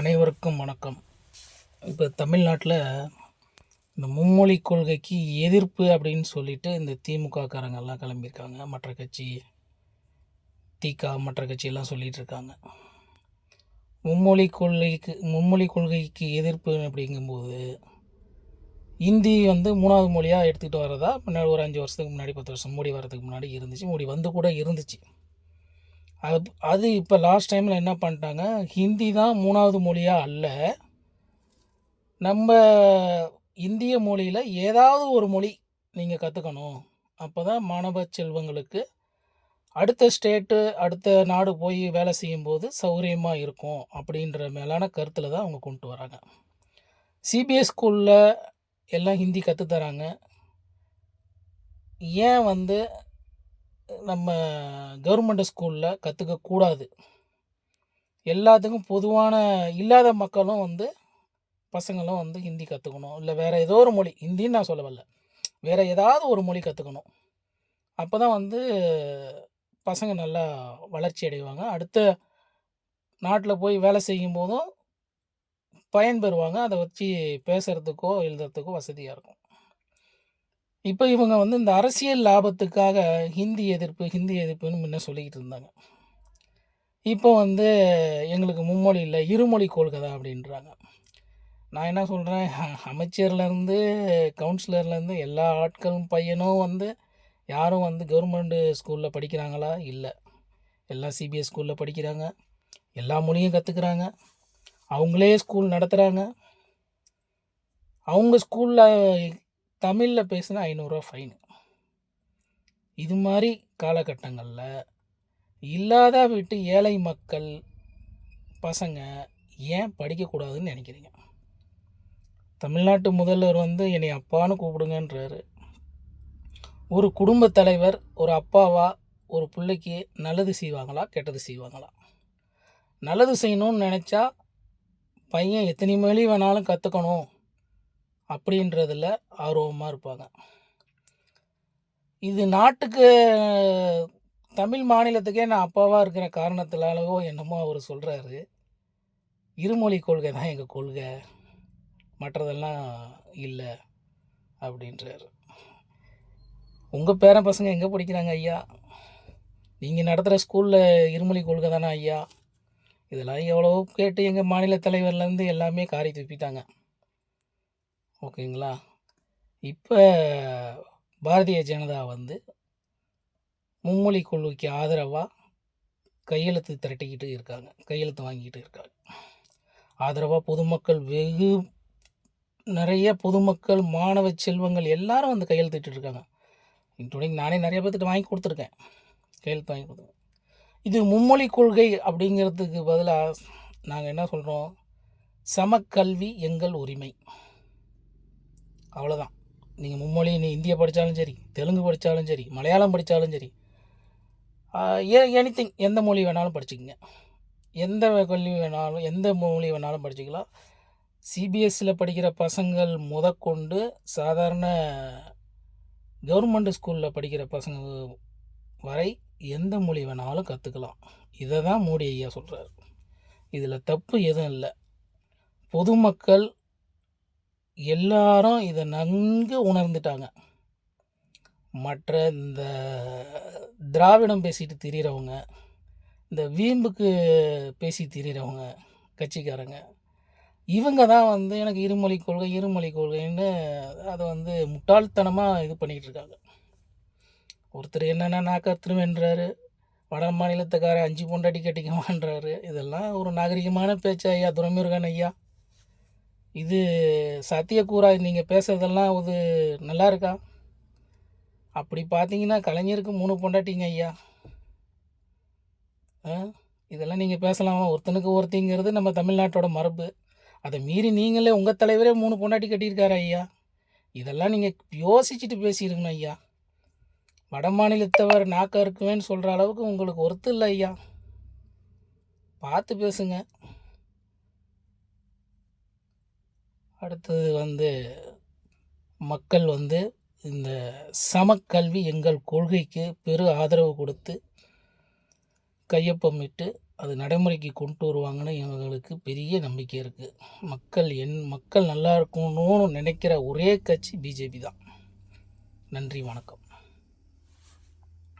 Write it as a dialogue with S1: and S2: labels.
S1: அனைவருக்கும் வணக்கம். இப்போ தமிழ்நாட்டில் இந்த மும்மொழி கொள்கைக்கு எதிர்ப்பு அப்படின்னு சொல்லிட்டு இந்த திமுக காரங்கெல்லாம் கிளம்பியிருக்காங்க. மற்ற கட்சி திக மற்ற கட்சியெல்லாம் சொல்லிகிட்டு இருக்காங்க மும்மொழி கொள்கைக்கு மும்மொழி கொள்கைக்கு எதிர்ப்பு அப்படிங்கும்போது இந்தி வந்து மூணாவது மொழியாக எடுத்துக்கிட்டு வரதா முன்னாடி ஒரு அஞ்சு வருஷத்துக்கு முன்னாடி பத்து வருஷம் மோடி வரதுக்கு முன்னாடி இருந்துச்சு. மோடி வந்து கூட இருந்துச்சு. அது அது இப்போ லாஸ்ட் டைமில் என்ன பண்ணிட்டாங்க? ஹிந்தி தான் மூணாவது மொழியாக அல்ல. நம்ம இந்திய மொழியில் ஏதாவது ஒரு மொழி நீங்கள் கற்றுக்கணும் அப்போ தான் மாணவ செல்வங்களுக்கு அடுத்த ஸ்டேட்டு அடுத்த நாடு போய் வேலை செய்யும்போது சௌகரியமாக இருக்கும் அப்படின்ற மேலான கருத்தில் தான் அவங்க கொண்டு வராங்க. சிபிஎஸ் ஸ்கூலில் எல்லாம் ஹிந்தி கற்றுத்தராங்க ஏன் வந்து நம்ம கவர்மெண்ட் ஸ்கூலில் கற்றுக்கக்கூடாது எல்லாத்துக்கும் பொதுவான இல்லாத மக்களும் வந்து பசங்களும் வந்து ஹிந்தி கற்றுக்கணும் இல்லை வேறு ஏதோ ஒரு மொழி ஹிந்தின்னு நான் சொல்ல வரல. வேறு ஏதாவது ஒரு மொழி கற்றுக்கணும் அப்போ தான் வந்து பசங்க நல்லா வளர்ச்சி அடைவாங்க. அடுத்த நாட்டில் போய் வேலை செய்யும் போதும் பயன்பெறுவாங்க. அதை வச்சு பேசுகிறதுக்கோ எழுதுறதுக்கோ வசதியாக இருக்கும். இப்போ இவங்க வந்து இந்த அரசியல் லாபத்துக்காக ஹிந்தி எதிர்ப்பு ஹிந்தி எதிர்ப்புன்னு முன்ன சொல்லிக்கிட்டு இருந்தாங்க. இப்போ வந்து எங்களுக்கு மும்மொழி இல்லை இருமொழி கொள்கை அப்படின்றாங்க. நான் என்ன சொல்கிறேன் அமைச்சர்லேருந்து கவுன்சிலர்லேருந்து எல்லா ஆட்களும் பையனும் வந்து யாரும் வந்து கவர்மெண்ட்டு ஸ்கூலில் படிக்கிறாங்களா? இல்லை. எல்லாம் சிபிஎஸ் ஸ்கூலில் படிக்கிறாங்க. எல்லா மொழியும் கற்றுக்குறாங்க அவங்களே ஸ்கூல் நடத்துகிறாங்க அவங்க ஸ்கூலில் தமிழில் பேசினா ஐநூறுரூவா ஃபைனு இது மாதிரி காலகட்டங்களில் இல்லாத வீட்டு ஏழை மக்கள் பசங்க ஏன் படிக்கக்கூடாதுன்னு நினைக்கிறீங்க? தமிழ்நாட்டு முதல்வர் வந்து என்னை அப்பான்னு கூப்பிடுங்கன்றாரு. ஒரு குடும்பத் தலைவர் ஒரு அப்பாவா ஒரு பிள்ளைக்கு நல்லது செய்வாங்களா கெட்டது செய்வாங்களா? நல்லது செய்யணும்னு நினச்சா பையன் எத்தனை மொழி வேணாலும் கற்றுக்கணும் அப்படின்றதில் ஆர்வமாக இருப்பாங்க. இது நாட்டுக்கு தமிழ் மாநிலத்துக்கே நான் அப்பாவாக இருக்கிற காரணத்தினாலவோ என்னமோ அவர் சொல்கிறாரு இருமொழி கொள்கை தான் எங்கள் கொள்கை. மற்றதெல்லாம் இல்லை அப்படின்றாரு. உங்கள் பேரன் பசங்க எங்கே படிக்கிறாங்க ஐயா? நீங்கள் நடத்துகிற ஸ்கூலில் இருமொழி கொள்கை தானே ஐயா? இதெல்லாம் எவ்வளவோ கேட்டு எங்கள் மாநில தலைவர்லேருந்து எல்லாமே காரி துப்பிட்டாங்க. ஓகேங்களா? இப்போ பாரதிய ஜனதா வந்து மும்மொழி கொள்கைக்கு ஆதரவாக கையெழுத்து திரட்டிக்கிட்டு இருக்காங்க. கையெழுத்து வாங்கிக்கிட்டு இருக்காங்க. ஆதரவாக பொதுமக்கள் வெகு நிறைய பொதுமக்கள் மாணவ செல்வங்கள் எல்லாரும் வந்து கையெழுத்திட்டு இருக்காங்க இன்க்ளூடிங் நானே நிறைய பேர்த்திட்ட வாங்கி கொடுத்துருக்கேன். கையெழுத்து வாங்கி கொடுத்துருக்கேன் இது மும்மொழி கொள்கை அப்படிங்கிறதுக்கு பதிலாக நாங்கள் என்ன சொல்கிறோம் சமக்கல்வி எங்கள் உரிமை. அவ்வளோதான் நீங்கள் மும்மொழி நீ இந்திய படித்தாலும் சரி தெலுங்கு படித்தாலும் சரி மலையாளம் படித்தாலும் சரி ஏ எனிதிங் எந்த மொழி வேணாலும் படிச்சுக்கங்க. எந்த கல்வி வேணாலும் எந்த மொழி வேணாலும் படிச்சுக்கலாம். சிபிஎஸ்சியில் படிக்கிற பசங்கள் முதற்கொண்டு சாதாரண கவர்மெண்ட் ஸ்கூலில் படிக்கிற பசங்க வரை எந்த மொழி வேணாலும் கற்றுக்கலாம் இதை தான் மோடி ஐயா சொல்கிறார் இதில் தப்பு எதுவும் இல்லை. பொதுமக்கள் எல்லாரும் இதை நன்கு உணர்ந்துட்டாங்க. மற்ற இந்த திராவிடம் பேசிட்டு திரிகிறவங்க இந்த வீம்புக்கு பேசி திரியிறவங்க கட்சிக்காரங்க இவங்க தான் வந்து எனக்கு இருமொழி கொள்கை இருமொழி கொள்கைன்னு அதை வந்து முட்டாள்தனமாக இது பண்ணிக்கிட்டு இருக்காங்க. ஒருத்தர் என்னென்ன நாக்கத்துருவேன்றாரு வட மாநிலத்துக்கார அஞ்சு பொண்டாட்டி கட்டிக்குமான்றாரு இதெல்லாம் ஒரு நாகரிகமான பேச்சு ஐயா துரைமுருகன் ஐயா. இது சத்தியக்கூறா நீங்கள் பேசுகிறதெல்லாம் இது நல்லா இருக்கா அப்படி பார்த்தீங்கன்னா கலைஞருக்கு மூணு பொண்டாட்டிங்க ஐயா. ஆ? இதெல்லாம் நீங்கள் பேசலாமா? ஒருத்தனுக்கு ஒருத்திங்கிறது நம்ம தமிழ்நாட்டோட மரபு. அதை மீறி நீங்களே உங்கள் தலைவரே மூணு பொண்டாட்டி கட்டியிருக்காரு ஐயா. இதெல்லாம் நீங்கள் யோசிச்சுட்டு பேசியிருக்கணும் ஐயா. வட மாநிலத்தவர் நாக்க இருக்குவேன்னு சொல்கிற அளவுக்கு உங்களுக்கு ஒருத்தர் இல்லை ஐயா. பார்த்து பேசுங்க. அடுத்தது வந்து மக்கள் வந்து இந்த சமக்கல்வி எங்கள் கொள்கைக்கு பெரு ஆதரவு கொடுத்து கையொப்பமிட்டு அது நடைமுறைக்கு கொண்டு வருவாங்கன்னு இவங்களுக்கு பெரிய நம்பிக்கை இருக்குது மக்கள் என் மக்கள் நல்லா இருக்கணும்னு நினைக்கிற ஒரே கட்சி பிஜேபி தான். நன்றி வணக்கம்.